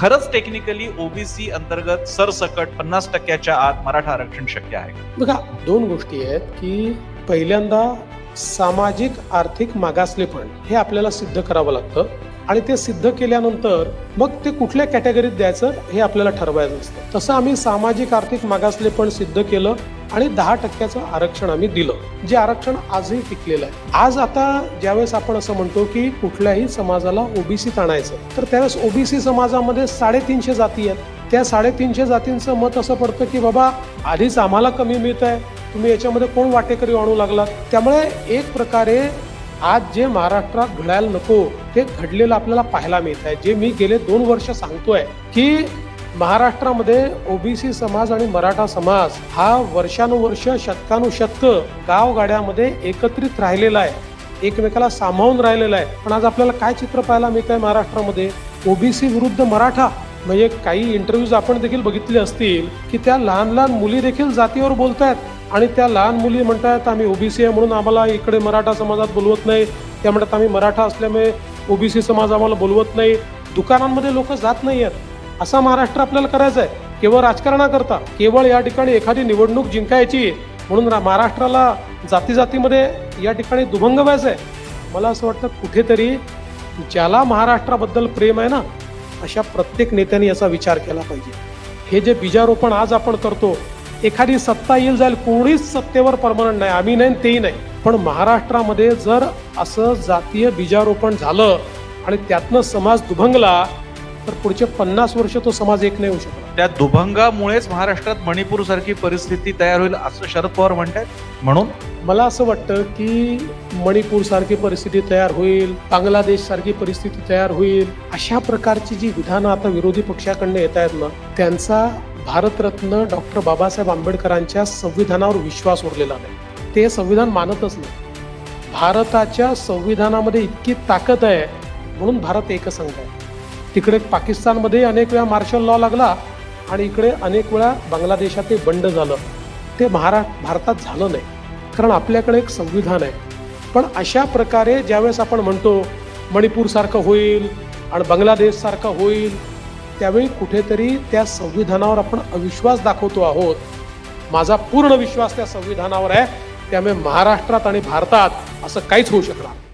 खरंच technically OBC अंतर्गत सरसकट पन्नास टक्क्याच्या आत मराठा आरक्षण शक्य आहे. बघा दोन गोष्टी आहेत की पहिल्यांदा सामाजिक आर्थिक मागासलेपण हे आपल्याला सिद्ध करावं लागतं. आणि ते सिद्ध केल्यानंतर मग ते कुठल्या कॅटेगरीत द्यायचं हे आपल्याला ठरवायचं असतं. तसं आम्ही सामाजिक आर्थिक मागासलेपण सिद्ध केलं आणि दहा टक्क्याचं आरक्षण आम्ही दिलं. जे आरक्षण आजही टिकलेलं आहे. आज आता ज्यावेळेस आपण असं म्हणतो की कुठल्याही समाजाला ओबीसीत आणायचं तर त्यावेळेस ओबीसी समाजामध्ये साडेतीनशे जाती आहेत. त्या साडेतीनशे जातींचं मत असं पडतं की बाबा आधीच आम्हाला कमी मिळत आहे तुम्ही याच्यामध्ये कोण वाटेकरी आणू लागलात त्यामुळे एक प्रकारे आज जे महाराष्ट्रात घडायला नको ते घडलेलं आपल्याला पाहायला मिळत आहे जे मी गेले दोन वर्ष सांगतोय की महाराष्ट्रामध्ये ओबीसी समाज आणि मराठा समाज हा वर्षानुवर्ष शतकानुशतक गावगाड्यामध्ये एकत्रित राहिलेला आहे. एकमेकाला सामावून राहिलेला आहे. पण आज आपल्याला काय चित्र पाहायला मिळत आहे महाराष्ट्रामध्ये? ओबीसी विरुद्ध मराठा म्हणजे काही इंटरव्ह्यूज आपण देखील बघितले असतील की त्या लहान लहान मुली देखील जातीवर बोलतायत. आणि त्या लहान मुली म्हणतात आम्ही ओबीसी आहे म्हणून आम्हाला इकडे मराठा समाजात बोलवत नाही. त्या म्हणतात आम्ही मराठा असल्यामुळे ओबीसी समाज आम्हाला बोलवत नाही. दुकानांमध्ये लोक जात नाही आहेत. असा महाराष्ट्र आपल्याला करायचा आहे. केवळ राजकारणाकरता केवळ या ठिकाणी एखादी निवडणूक जिंकायची म्हणून महाराष्ट्राला जाती जातीमध्ये या ठिकाणी दुभंग व्हायचं आहे मला असं वाटतं कुठेतरी ज्याला महाराष्ट्राबद्दल प्रेम आहे ना अशा प्रत्येक नेत्याने याचा विचार केला पाहिजे. हे जे बीजारोपण आज आपण करतो एखादी सत्ता येईल जाईल कोणीच सत्तेवर परमनंट नाही. आम्ही नाही तेही नाही. पण महाराष्ट्रामध्ये जर असं जातीय बीजारोपण झालं आणि त्यातनं समाज दुभंगला तर पुढचे पन्नास वर्ष तो समाज एक नाही होऊ शकणार. त्या दुभंगामुळेच महाराष्ट्रात मणिपूर सारखी परिस्थिती तयार होईल असं शरद पवार म्हणतात म्हणून? मला असं वाटतं की मणिपूर सारखी परिस्थिती तयार होईल बांगलादेश सारखी परिस्थिती तयार होईल अशा प्रकारची जी विधानं आता विरोधी पक्षाकडनं येत आहेत ना त्यांचा भारतरत्न डॉक्टर बाबासाहेब आंबेडकरांच्या संविधानावर विश्वास उरलेला नाही. ते संविधान मानतच नाही. भारताच्या संविधानामध्ये इतकी ताकद आहे म्हणून भारत एकसंघ आहे. तिकडे पाकिस्तानमध्ये अनेक वेळा मार्शल लॉ लागला आणि इकडे अनेक वेळा बांगलादेशात ते बंड झालं. ते महारा भारतात झालं नाही. कारण आपल्याकडे एक संविधान आहे. पण अशा प्रकारे ज्यावेळेस आपण म्हणतो मणिपूरसारखं होईल आणि बांगलादेशसारखं होईल त्यावेळी कुठेतरी त्या संविधानावर आपण अविश्वास दाखवतो आहोत माझा पूर्ण विश्वास त्या संविधानावर आहे त्यामुळे महाराष्ट्रात आणि भारतात असं काहीच होऊ शकणार नाही.